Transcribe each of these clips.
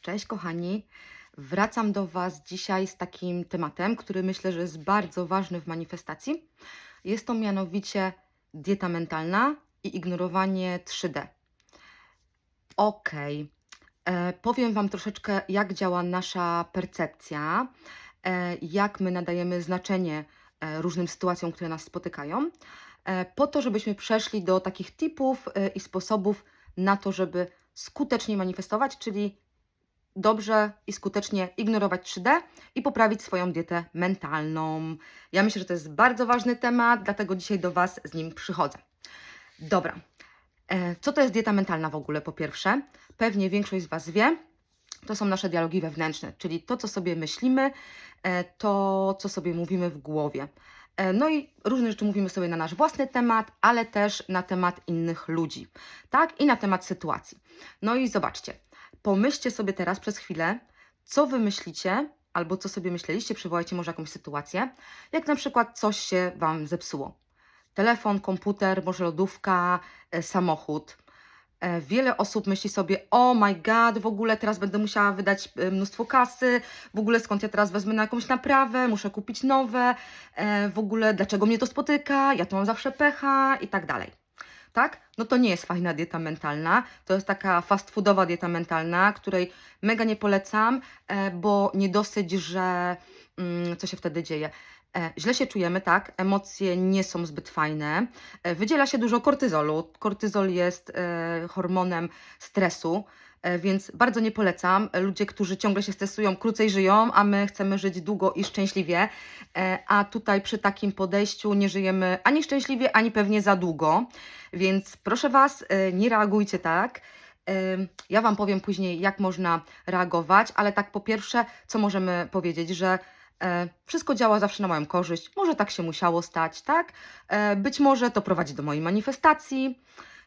Cześć kochani. Wracam do Was dzisiaj z takim tematem, który myślę, że jest bardzo ważny w manifestacji. Jest to mianowicie dieta mentalna i ignorowanie 3D. Ok, e, powiem Wam troszeczkę, jak działa nasza percepcja, e, jak my nadajemy znaczenie e, różnym sytuacjom, które nas spotykają, e, po to, żebyśmy przeszli do takich tipów e, i sposobów na to, żeby skutecznie manifestować, czyli dobrze i skutecznie ignorować 3D i poprawić swoją dietę mentalną. Ja myślę, że to jest bardzo ważny temat, dlatego dzisiaj do Was z nim przychodzę. Dobra. E, Co to jest dieta mentalna w ogóle, po pierwsze? Pewnie większość z Was wie. To są nasze dialogi wewnętrzne, czyli to, co sobie myślimy, e, to, co sobie mówimy w głowie. E, No i różne rzeczy mówimy sobie na nasz własny temat, ale też na temat innych ludzi, tak? I na temat sytuacji. No i zobaczcie, pomyślcie sobie teraz przez chwilę, co wy myślicie, albo co sobie myśleliście, przywołajcie może jakąś sytuację, jak na przykład coś się wam zepsuło. Telefon, komputer, może lodówka, e, samochód. E, Wiele osób myśli sobie, o my god, w ogóle teraz będę musiała wydać e, mnóstwo kasy, w ogóle skąd ja teraz wezmę na jakąś naprawę, muszę kupić nowe, w ogóle dlaczego mnie to spotyka, ja to mam zawsze pecha i tak dalej. Tak? No to nie jest fajna dieta mentalna, to jest taka fast foodowa dieta mentalna, której mega nie polecam, e, bo nie dosyć, że mm, co się wtedy dzieje. E, Źle się czujemy, tak? Emocje nie są zbyt fajne. E, Wydziela się dużo kortyzolu. Kortyzol jest hormonem stresu, więc bardzo nie polecam. E, Ludzie, którzy ciągle się stresują, krócej żyją, a my chcemy żyć długo i szczęśliwie. E, A tutaj przy takim podejściu nie żyjemy ani szczęśliwie, ani pewnie za długo. Więc proszę Was, e, nie reagujcie tak. Ja Wam powiem później, jak można reagować, ale tak po pierwsze, co możemy powiedzieć, że e, wszystko działa zawsze na moją korzyść. Może tak się musiało stać, tak? E, być może to prowadzi do mojej manifestacji.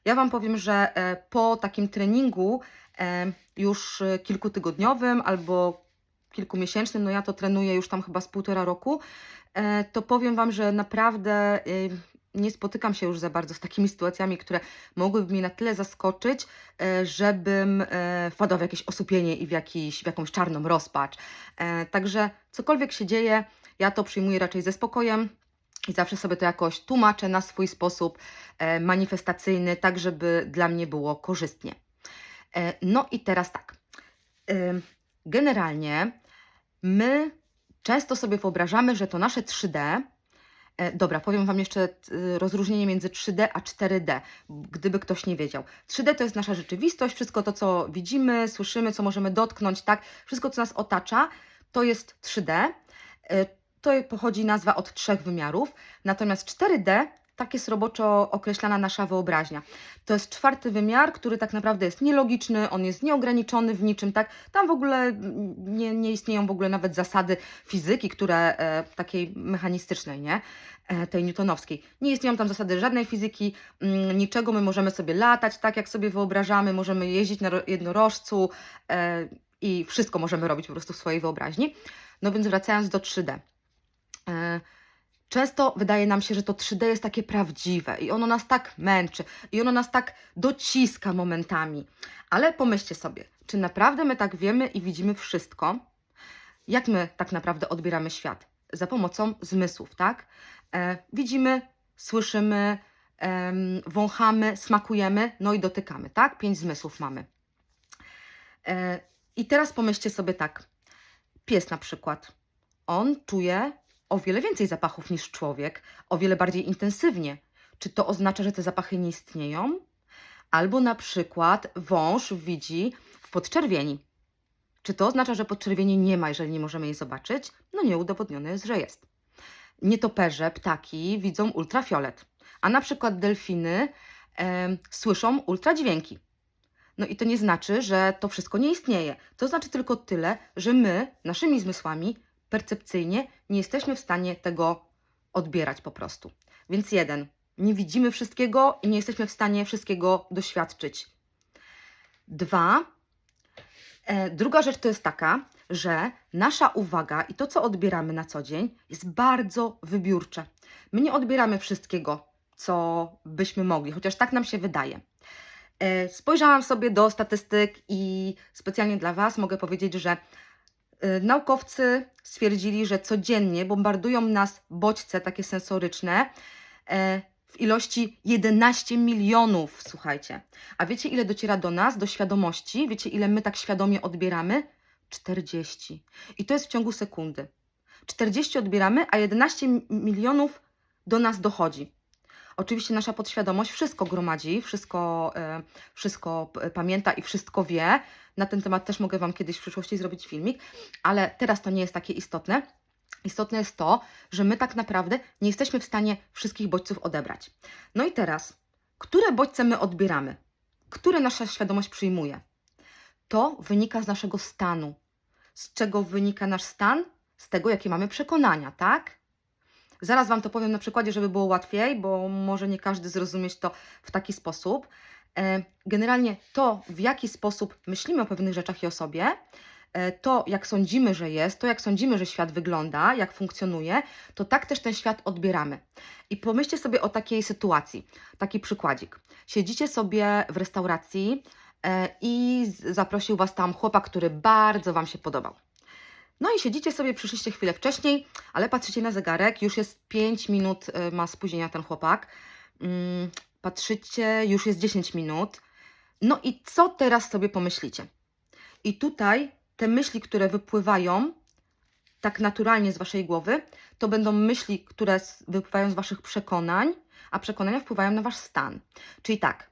Ja Wam powiem, że e, po takim treningu e, już e, kilkutygodniowym albo kilkumiesięcznym, no ja to trenuję już tam chyba z półtora roku, e, to powiem Wam, że naprawdę y, nie spotykam się już za bardzo z takimi sytuacjami, które mogłyby mnie na tyle zaskoczyć, e, żebym e, wpadła w jakieś osłupienie i w, jakiś, w jakąś czarną rozpacz. E, Także cokolwiek się dzieje, ja to przyjmuję raczej ze spokojem. I zawsze sobie to jakoś tłumaczę na swój sposób e, manifestacyjny, tak żeby dla mnie było korzystnie. E, No i teraz tak. Ym, Generalnie my często sobie wyobrażamy, że to nasze 3D. E, Dobra, powiem Wam jeszcze rozróżnienie między 3D a 4D, gdyby ktoś nie wiedział. 3D to jest nasza rzeczywistość, wszystko to, co widzimy, słyszymy, co możemy dotknąć, tak? Wszystko, co nas otacza, to jest 3D. E, To pochodzi nazwa od trzech wymiarów. Natomiast 4D tak jest roboczo określana nasza wyobraźnia. To jest czwarty wymiar, który tak naprawdę jest nielogiczny, on jest nieograniczony w niczym, tak? Tam w ogóle nie, nie istnieją w ogóle nawet zasady fizyki, które e, takiej mechanistycznej, nie? E, tej newtonowskiej. Nie istnieją tam zasady żadnej fizyki, mm, niczego, my możemy sobie latać tak, jak sobie wyobrażamy, możemy jeździć na ro- jednorożcu e, i wszystko możemy robić po prostu w swojej wyobraźni. No więc wracając do 3D. E, Często wydaje nam się, że to 3D jest takie prawdziwe i ono nas tak męczy i ono nas tak dociska momentami. Ale pomyślcie sobie, czy naprawdę my tak wiemy i widzimy wszystko? Jak my tak naprawdę odbieramy świat? Za pomocą zmysłów, tak? E, widzimy, słyszymy, em, wąchamy, smakujemy, no i dotykamy, tak? Pięć zmysłów mamy. E, I teraz pomyślcie sobie tak. Pies na przykład. On czuje o wiele więcej zapachów niż człowiek, o wiele bardziej intensywnie. Czy to oznacza, że te zapachy nie istnieją? Albo na przykład wąż widzi w podczerwieni. Czy to oznacza, że podczerwieni nie ma, jeżeli nie możemy jej zobaczyć? No nie udowodnione jest, że jest. Nietoperze, ptaki widzą ultrafiolet, a na przykład delfiny em, słyszą ultradźwięki. No i to nie znaczy, że to wszystko nie istnieje. To znaczy tylko tyle, że my, naszymi zmysłami, percepcyjnie nie jesteśmy w stanie tego odbierać po prostu. Więc jeden, nie widzimy wszystkiego i nie jesteśmy w stanie wszystkiego doświadczyć. Dwa, e, druga rzecz to jest taka, że nasza uwaga i to, co odbieramy na co dzień, jest bardzo wybiórcze. My nie odbieramy wszystkiego, co byśmy mogli, chociaż tak nam się wydaje. E, Spojrzałam sobie do statystyk i specjalnie dla Was mogę powiedzieć, że naukowcy stwierdzili, że codziennie bombardują nas bodźce takie sensoryczne e, w ilości 11 milionów, słuchajcie. A wiecie, ile dociera do nas, do świadomości? Wiecie, ile my tak świadomie odbieramy? 40. I to jest w ciągu sekundy. 40 odbieramy, a 11 mi- milionów do nas dochodzi. Oczywiście nasza podświadomość wszystko gromadzi, wszystko, e, wszystko pamięta i wszystko wie. Na ten temat też mogę Wam kiedyś w przyszłości zrobić filmik, ale teraz to nie jest takie istotne. Istotne jest to, że my tak naprawdę nie jesteśmy w stanie wszystkich bodźców odebrać. No i teraz, które bodźce my odbieramy? Które nasza świadomość przyjmuje? To wynika z naszego stanu. Z czego wynika nasz stan? Z tego, jakie mamy przekonania, tak? Zaraz Wam to powiem na przykładzie, żeby było łatwiej, bo może nie każdy zrozumieć to w taki sposób. E, Generalnie to, w jaki sposób myślimy o pewnych rzeczach i o sobie, e, to jak sądzimy, że jest, to jak sądzimy, że świat wygląda, jak funkcjonuje, to tak też ten świat odbieramy. I pomyślcie sobie o takiej sytuacji, taki przykładzik. Siedzicie sobie w restauracji e, i zaprosił Was tam chłopak, który bardzo Wam się podobał. No i siedzicie sobie, przyszliście chwilę wcześniej, ale patrzycie na zegarek, już jest 5 minut y, ma spóźnienia ten chłopak. Mm, Patrzycie, już jest 10 minut. No i co teraz sobie pomyślicie? I tutaj te myśli, które wypływają tak naturalnie z waszej głowy, to będą myśli, które wypływają z waszych przekonań, a przekonania wpływają na wasz stan. Czyli tak,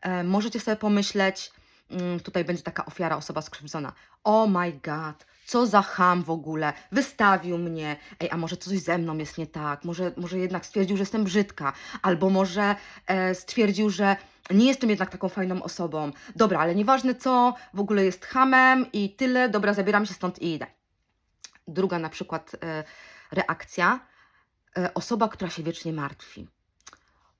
e, możecie sobie pomyśleć, mm, tutaj będzie taka ofiara, osoba skrzywdzona. Oh my god, co za ham w ogóle, wystawił mnie. Ej, a może coś ze mną jest nie tak? Może, może jednak stwierdził, że jestem brzydka, albo może e, stwierdził, że nie jestem jednak taką fajną osobą. Dobra, ale nieważne co, w ogóle jest hamem i tyle, dobra, zabieram się stąd i idę. Druga na przykład e, reakcja, e, osoba, która się wiecznie martwi.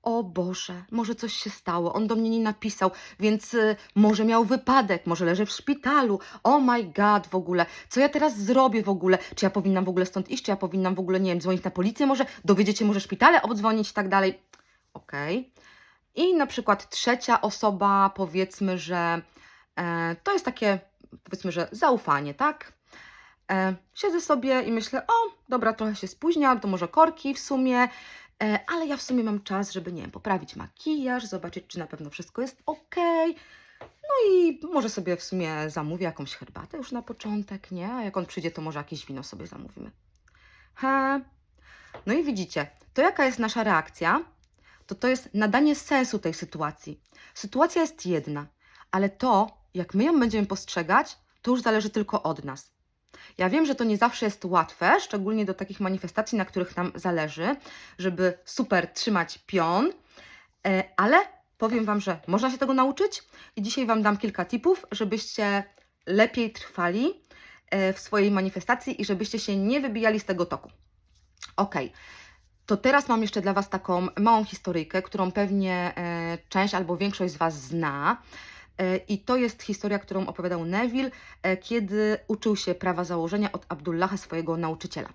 O Boże, może coś się stało, on do mnie nie napisał, więc y, może miał wypadek, może leży w szpitalu. Oh my god, w ogóle, co ja teraz zrobię w ogóle? Czy ja powinnam w ogóle stąd iść, czy ja powinnam w ogóle, nie wiem, dzwonić na policję, może dowiedzieć się, może szpitale obdzwonić i tak dalej. Okej. I na przykład trzecia osoba, powiedzmy, że e, to jest takie, powiedzmy, że zaufanie, tak? E, siedzę sobie i myślę, o, dobra, trochę się spóźniam, to może korki w sumie, ale ja w sumie mam czas, żeby, nie wiem, poprawić makijaż, zobaczyć, czy na pewno wszystko jest ok. No i może sobie w sumie zamówię jakąś herbatę już na początek, nie? A jak on przyjdzie, to może jakieś wino sobie zamówimy. He. No i widzicie, to jaka jest nasza reakcja, to to jest nadanie sensu tej sytuacji. Sytuacja jest jedna, ale to, jak my ją będziemy postrzegać, to już zależy tylko od nas. Ja wiem, że to nie zawsze jest łatwe, szczególnie do takich manifestacji, na których nam zależy, żeby super trzymać pion, e, ale powiem Wam, że można się tego nauczyć i dzisiaj Wam dam kilka tipów, żebyście lepiej trwali e, w swojej manifestacji i żebyście się nie wybijali z tego toku. Ok, to teraz mam jeszcze dla Was taką małą historyjkę, którą pewnie e, część albo większość z Was zna. E, I to jest historia, którą opowiadał Neville, e, kiedy uczył się prawa założenia od Abdullaha, swojego nauczyciela.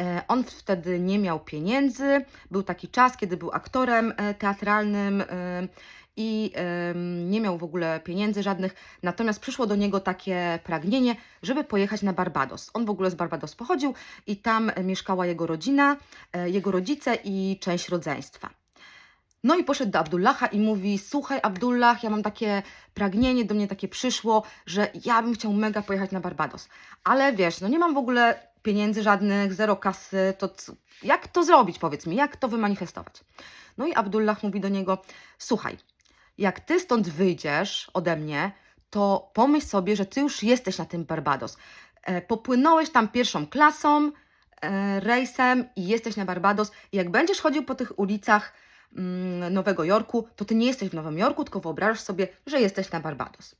E, On wtedy nie miał pieniędzy, był taki czas, kiedy był aktorem teatralnym i nie miał w ogóle pieniędzy żadnych, natomiast przyszło do niego takie pragnienie, żeby pojechać na Barbados. On w ogóle z Barbados pochodził i tam mieszkała jego rodzina, jego rodzice i część rodzeństwa. No i poszedł do Abdullaha i mówi: Słuchaj, Abdullah, ja mam takie pragnienie, do mnie takie przyszło, że ja bym chciał mega pojechać na Barbados. Ale wiesz, no nie mam w ogóle pieniędzy żadnych, zero kasy, to jak to zrobić, powiedz mi, jak to wymanifestować? No i Abdullah mówi do niego: Słuchaj, jak ty stąd wyjdziesz ode mnie, to pomyśl sobie, że ty już jesteś na tym Barbados. E, popłynąłeś tam pierwszą klasą, e, rejsem i jesteś na Barbados. I jak będziesz chodził po tych ulicach Nowego Jorku, to ty nie jesteś w Nowym Jorku, tylko wyobrażasz sobie, że jesteś na Barbados.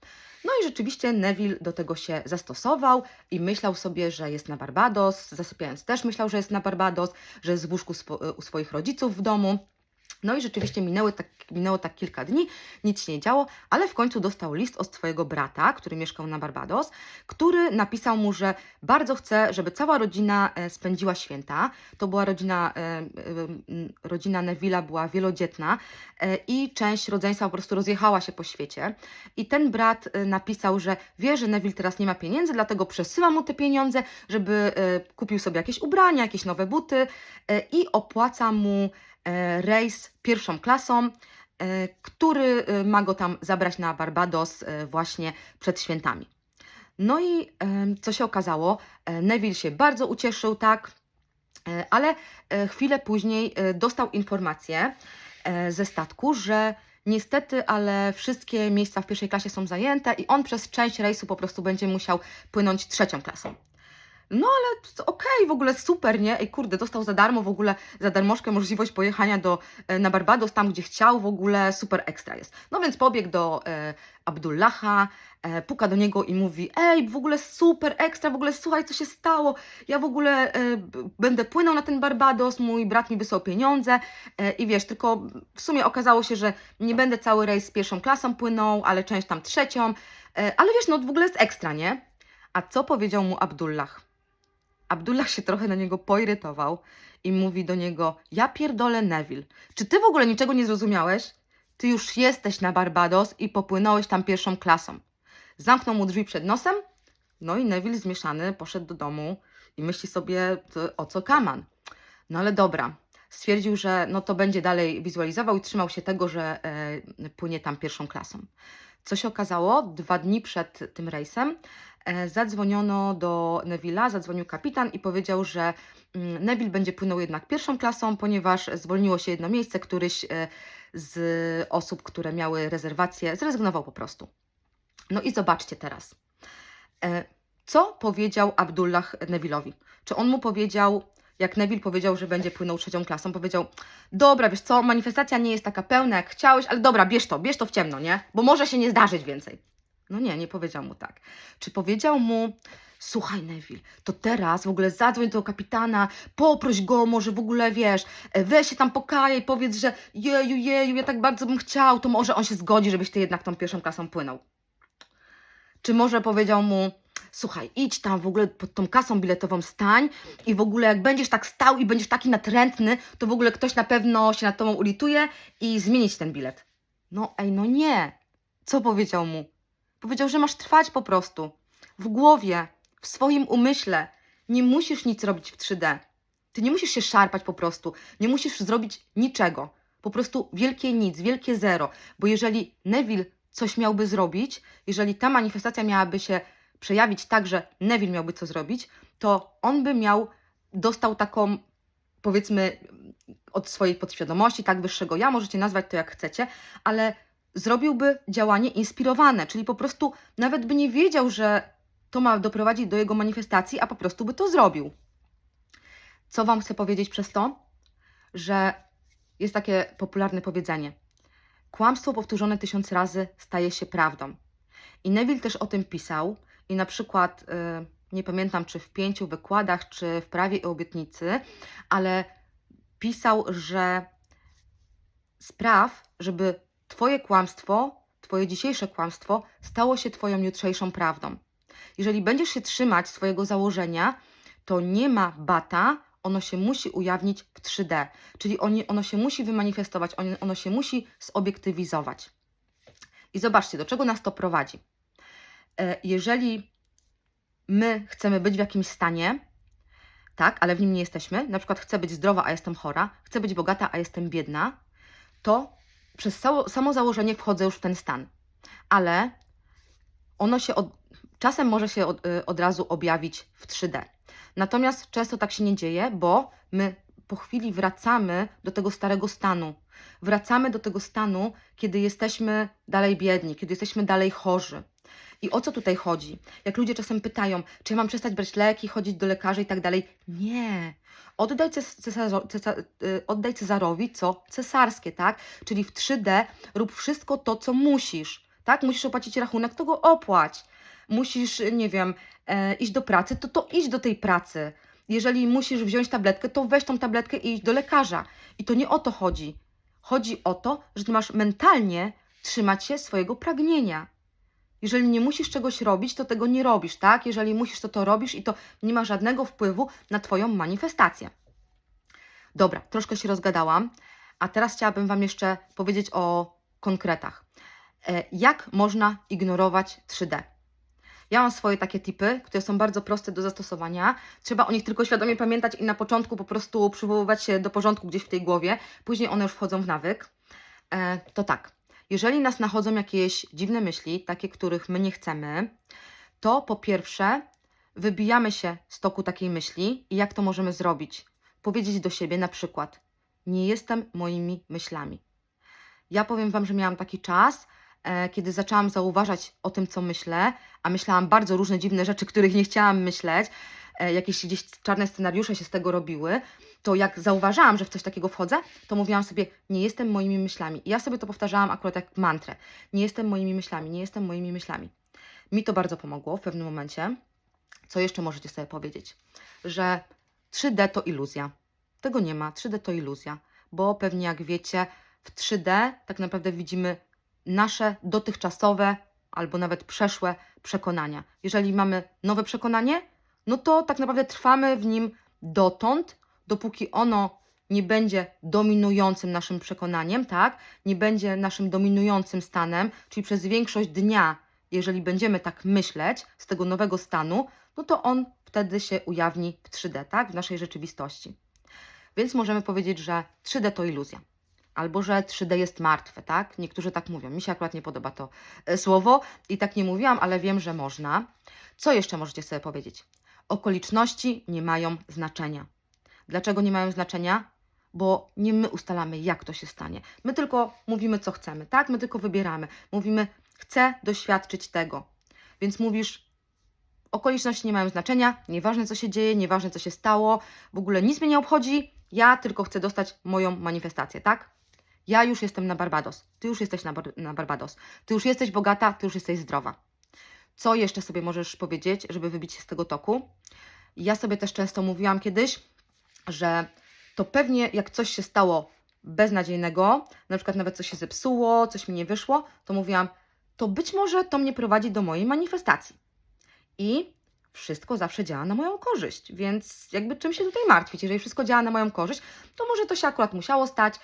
No i rzeczywiście Neville do tego się zastosował i myślał sobie, że jest na Barbados, zasypiając też myślał, że jest na Barbados, że jest w łóżku swo- u swoich rodziców w domu. No i rzeczywiście minęły tak, minęło tak kilka dni, nic się nie działo, ale w końcu dostał list od swojego brata, który mieszkał na Barbados, który napisał mu, że bardzo chce, żeby cała rodzina e, spędziła święta. To była rodzina, e, e, rodzina Neville'a była wielodzietna i część rodzeństwa po prostu rozjechała się po świecie. I ten brat napisał, że wie, że Neville teraz nie ma pieniędzy, dlatego przesyła mu te pieniądze, żeby kupił sobie jakieś ubrania, jakieś nowe buty i opłaca mu rejs pierwszą klasą, e, który e, ma go tam zabrać na Barbados e, właśnie przed świętami. No i co się okazało? E, Neville się bardzo ucieszył, tak, e, ale e, chwilę później e, dostał informację e, ze statku, że niestety, ale wszystkie miejsca w pierwszej klasie są zajęte i on przez część rejsu po prostu będzie musiał płynąć trzecią klasą. No ale okej, w ogóle super, nie? Ej, kurde, dostał za darmo w ogóle, za darmożkę możliwość pojechania do, e, na Barbados, tam gdzie chciał, w ogóle super ekstra jest. No więc pobiegł do e, Abdullaha, e, puka do niego i mówi, ej, w ogóle super ekstra, w ogóle słuchaj, co się stało, ja w ogóle e, będę płynął na ten Barbados, mój brat mi wysłał pieniądze e, i wiesz, tylko w sumie okazało się, że nie będę cały rejs pierwszą klasą płynął, ale część tam trzecią, e, ale wiesz, no w ogóle jest ekstra, nie? A co powiedział mu Abdullah? Abdullah się trochę na niego poirytował i mówi do niego: Ja pierdolę Neville. Czy ty w ogóle niczego nie zrozumiałeś? Ty już jesteś na Barbados i popłynąłeś tam pierwszą klasą. Zamknął mu drzwi przed nosem, no i Neville zmieszany poszedł do domu i myśli sobie, o co kaman. No ale dobra. Stwierdził, że no to będzie dalej wizualizował i trzymał się tego, że e, płynie tam pierwszą klasą. Co się okazało? Dwa dni przed tym rejsem e, zadzwoniono do Neville'a, zadzwonił kapitan i powiedział, że mm, Neville będzie płynął jednak pierwszą klasą, ponieważ zwolniło się jedno miejsce, któryś e, z osób, które miały rezerwację, zrezygnował po prostu. No i zobaczcie teraz. E, Co powiedział Abdullah Neville'owi? Czy on mu powiedział, jak Neville powiedział, że będzie płynął trzecią klasą, powiedział, dobra, wiesz co, manifestacja nie jest taka pełna, jak chciałeś, ale dobra, bierz to, bierz to w ciemno, nie? Bo może się nie zdarzyć więcej. No nie, nie powiedział mu tak. Czy powiedział mu, słuchaj Neville, to teraz w ogóle zadzwoń do kapitana, poproś go, może w ogóle, wiesz, weź się tam pokajaj, powiedz, że jeju, jeju, ja tak bardzo bym chciał, to może on się zgodzi, żebyś ty jednak tą pierwszą klasą płynął. Czy może powiedział mu, słuchaj, idź tam w ogóle pod tą kasą biletową stań i w ogóle jak będziesz tak stał i będziesz taki natrętny, to w ogóle ktoś na pewno się nad tobą ulituje i zmienić ten bilet. No ej, no nie. Co powiedział mu? Powiedział, że masz trwać po prostu. W głowie, w swoim umyśle. Nie musisz nic robić w 3D. Ty nie musisz się szarpać po prostu. Nie musisz zrobić niczego. Po prostu wielkie nic, wielkie zero. Bo jeżeli Neville coś miałby zrobić, jeżeli ta manifestacja miałaby się przejawić tak, że Neville miałby co zrobić, to on by miał, dostał taką, powiedzmy, od swojej podświadomości, tak wyższego ja, możecie nazwać to jak chcecie, ale zrobiłby działanie inspirowane, czyli po prostu nawet by nie wiedział, że to ma doprowadzić do jego manifestacji, a po prostu by to zrobił. Co Wam chcę powiedzieć przez to? Że jest takie popularne powiedzenie: Kłamstwo powtórzone tysiąc razy staje się prawdą. I Neville też o tym pisał, i na przykład, y, nie pamiętam czy w pięciu wykładach, czy w prawie i obietnicy, ale pisał, że spraw, żeby Twoje kłamstwo, Twoje dzisiejsze kłamstwo stało się Twoją jutrzejszą prawdą. Jeżeli będziesz się trzymać swojego założenia, to nie ma bata, ono się musi ujawnić w 3D, czyli ono się musi wymanifestować, ono się musi zobiektywizować. I zobaczcie, do czego nas to prowadzi. E, Jeżeli my chcemy być w jakimś stanie, tak, ale w nim nie jesteśmy, na przykład chcę być zdrowa, a jestem chora, chcę być bogata, a jestem biedna, to przez samo, założenie wchodzę już w ten stan. Ale ono się od, czasem może się od, y, od razu objawić w 3D. Natomiast często tak się nie dzieje, bo my po chwili wracamy do tego starego stanu. Wracamy do tego stanu, kiedy jesteśmy dalej biedni, kiedy jesteśmy dalej chorzy. I o co tutaj chodzi? Jak ludzie czasem pytają, czy ja mam przestać brać leki, chodzić do lekarza i tak dalej. Nie. Oddaj, ces- cesarzo, cesa, y, oddaj Cesarowi co cesarskie, tak? Czyli w 3D rób wszystko to, co musisz. Tak? Musisz opłacić rachunek, to go opłać. Musisz, nie wiem, e, iść do pracy, to to idź do tej pracy. Jeżeli musisz wziąć tabletkę, to weź tą tabletkę i idź do lekarza. I to nie o to chodzi. Chodzi o to, że ty masz mentalnie trzymać się swojego pragnienia. Jeżeli nie musisz czegoś robić, to tego nie robisz, tak? Jeżeli musisz, to to robisz i to nie ma żadnego wpływu na Twoją manifestację. Dobra, troszkę się rozgadałam, a teraz chciałabym Wam jeszcze powiedzieć o konkretach. E, Jak można ignorować 3D? Ja mam swoje takie tipy, które są bardzo proste do zastosowania. Trzeba o nich tylko świadomie pamiętać i na początku po prostu przywoływać się do porządku gdzieś w tej głowie. Później one już wchodzą w nawyk. E, to tak, jeżeli nas nachodzą jakieś dziwne myśli, takie, których my nie chcemy, to po pierwsze wybijamy się z toku takiej myśli i jak to możemy zrobić? Powiedzieć do siebie na przykład: Nie jestem moimi myślami. Ja powiem Wam, że miałam taki czas, e, kiedy zaczęłam zauważać o tym, co myślę, a myślałam bardzo różne dziwne rzeczy, których nie chciałam myśleć, e, jakieś gdzieś czarne scenariusze się z tego robiły, to jak zauważałam, że w coś takiego wchodzę, to mówiłam sobie, nie jestem moimi myślami. I ja sobie to powtarzałam akurat jak mantrę. Nie jestem moimi myślami, nie jestem moimi myślami. Mi to bardzo pomogło w pewnym momencie. Co jeszcze możecie sobie powiedzieć? Że 3D to iluzja. Tego nie ma. 3D to iluzja, bo pewnie jak wiecie, w 3D tak naprawdę widzimy nasze dotychczasowe albo nawet przeszłe przekonania. Jeżeli mamy nowe przekonanie, no to tak naprawdę trwamy w nim dotąd, dopóki ono nie będzie dominującym naszym przekonaniem, tak? Nie będzie naszym dominującym stanem, czyli przez większość dnia, jeżeli będziemy tak myśleć z tego nowego stanu, no to on wtedy się ujawni w 3D, tak? W naszej rzeczywistości. Więc możemy powiedzieć, że 3D to iluzja. Albo że 3D jest martwe, tak? Niektórzy tak mówią. Mi się akurat nie podoba to e, słowo i tak nie mówiłam, ale wiem, że można. Co jeszcze możecie sobie powiedzieć? Okoliczności nie mają znaczenia. Dlaczego nie mają znaczenia? Bo nie my ustalamy, jak to się stanie. My tylko mówimy, co chcemy, tak? My tylko wybieramy. Mówimy, chcę doświadczyć tego. Więc mówisz, okoliczności nie mają znaczenia, nieważne co się dzieje, nieważne co się stało, w ogóle nic mnie nie obchodzi, ja tylko chcę dostać moją manifestację, tak? Ja już jestem na Barbados, ty już jesteś na, Bar- na Barbados, ty już jesteś bogata, ty już jesteś zdrowa. Co jeszcze sobie możesz powiedzieć, żeby wybić się z tego toku? Ja sobie też często mówiłam kiedyś, że to pewnie jak coś się stało beznadziejnego, na przykład nawet coś się zepsuło, coś mi nie wyszło, to mówiłam, to być może to mnie prowadzi do mojej manifestacji. I wszystko zawsze działa na moją korzyść, więc jakby czym się tutaj martwić? Jeżeli wszystko działa na moją korzyść, to może to się akurat musiało stać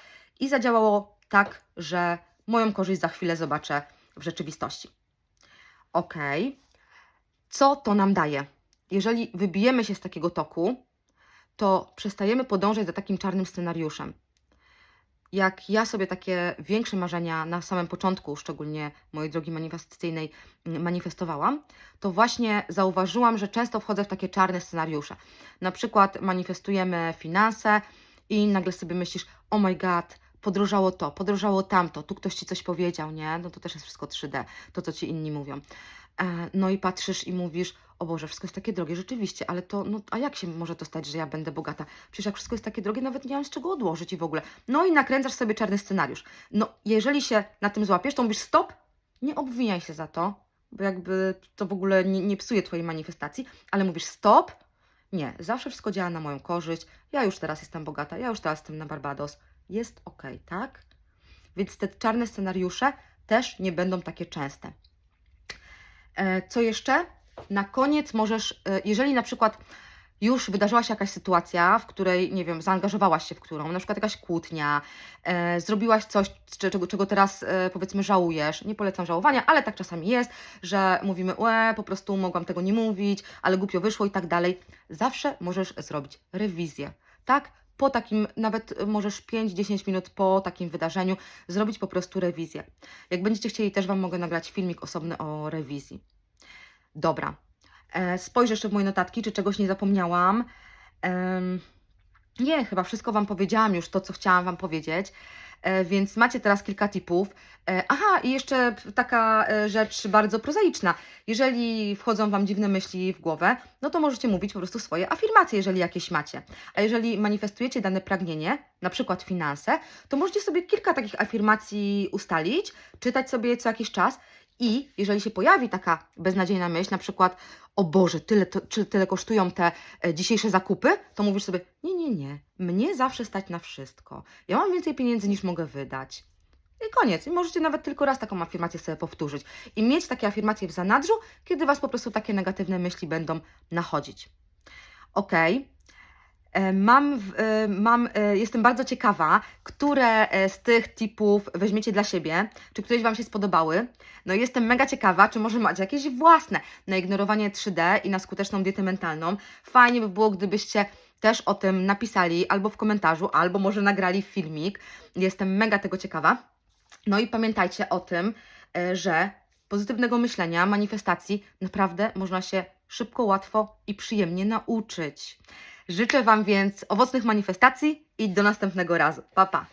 i zadziałało tak, że moją korzyść za chwilę zobaczę w rzeczywistości. Ok. Co to nam daje? Jeżeli wybijemy się z takiego toku, to przestajemy podążać za takim czarnym scenariuszem. Jak ja sobie takie większe marzenia na samym początku, szczególnie mojej drogi manifestacyjnej, mm, manifestowałam, to właśnie zauważyłam, że często wchodzę w takie czarne scenariusze. Na przykład manifestujemy finanse i nagle sobie myślisz, oh my god, podrożało to, podrożało tamto, tu ktoś ci coś powiedział, nie? No to też jest wszystko 3D, to co ci inni mówią. E, No i patrzysz i mówisz, o Boże, wszystko jest takie drogie, rzeczywiście, ale to, no a jak się może to stać, że ja będę bogata? Przecież jak wszystko jest takie drogie, nawet nie mam z czego odłożyć i w ogóle. No i nakręcasz sobie czarny scenariusz. No, jeżeli się na tym złapiesz, to mówisz stop, nie obwiniaj się za to, bo jakby to w ogóle nie, nie psuje Twojej manifestacji, ale mówisz stop, nie, zawsze wszystko działa na moją korzyść, ja już teraz jestem bogata, ja już teraz jestem na Barbados, jest ok, tak? Więc te czarne scenariusze też nie będą takie częste. E, Co jeszcze? Na koniec możesz, e, jeżeli na przykład już wydarzyła się jakaś sytuacja, w której, nie wiem, zaangażowałaś się w którą, na przykład jakaś kłótnia, e, zrobiłaś coś, cze- czego, czego teraz e, powiedzmy żałujesz. Nie polecam żałowania, ale tak czasami jest, że mówimy, łe, po prostu mogłam tego nie mówić, ale głupio wyszło i tak dalej. Zawsze możesz zrobić rewizję, tak? Po takim, nawet możesz 5-10 minut po takim wydarzeniu zrobić po prostu rewizję. Jak będziecie chcieli, też Wam mogę nagrać filmik osobny o rewizji. Dobra. E, spojrzę jeszcze w moje notatki, czy czegoś nie zapomniałam. Nie, chyba wszystko Wam powiedziałam już to, co chciałam Wam powiedzieć. E, więc macie teraz kilka tipów. E, aha, i jeszcze taka rzecz bardzo prozaiczna. Jeżeli wchodzą Wam dziwne myśli w głowę, no to możecie mówić po prostu swoje afirmacje, jeżeli jakieś macie. A jeżeli manifestujecie dane pragnienie, na przykład finanse, to możecie sobie kilka takich afirmacji ustalić, czytać sobie co jakiś czas I jeżeli się pojawi taka beznadziejna myśl, na przykład, o Boże, tyle, to, czy tyle kosztują te e, dzisiejsze zakupy, to mówisz sobie, nie, nie, nie, mnie zawsze stać na wszystko. Ja mam więcej pieniędzy niż mogę wydać. I koniec. I możecie nawet tylko raz taką afirmację sobie powtórzyć. I mieć takie afirmacje w zanadrzu, kiedy Was po prostu takie negatywne myśli będą nachodzić. Ok. E, Mam, w- e, mam, e, jestem bardzo ciekawa, które e, z tych tipów weźmiecie dla siebie, czy któreś Wam się spodobały. No jestem mega ciekawa, czy może macie jakieś własne na ignorowanie 3D i na skuteczną dietę mentalną. Fajnie by było, gdybyście też o tym napisali albo w komentarzu, albo może nagrali filmik. Jestem mega tego ciekawa. No i pamiętajcie o tym, e, że pozytywnego myślenia, manifestacji naprawdę można się szybko, łatwo i przyjemnie nauczyć. Życzę Wam więc owocnych manifestacji i do następnego razu. Pa, pa!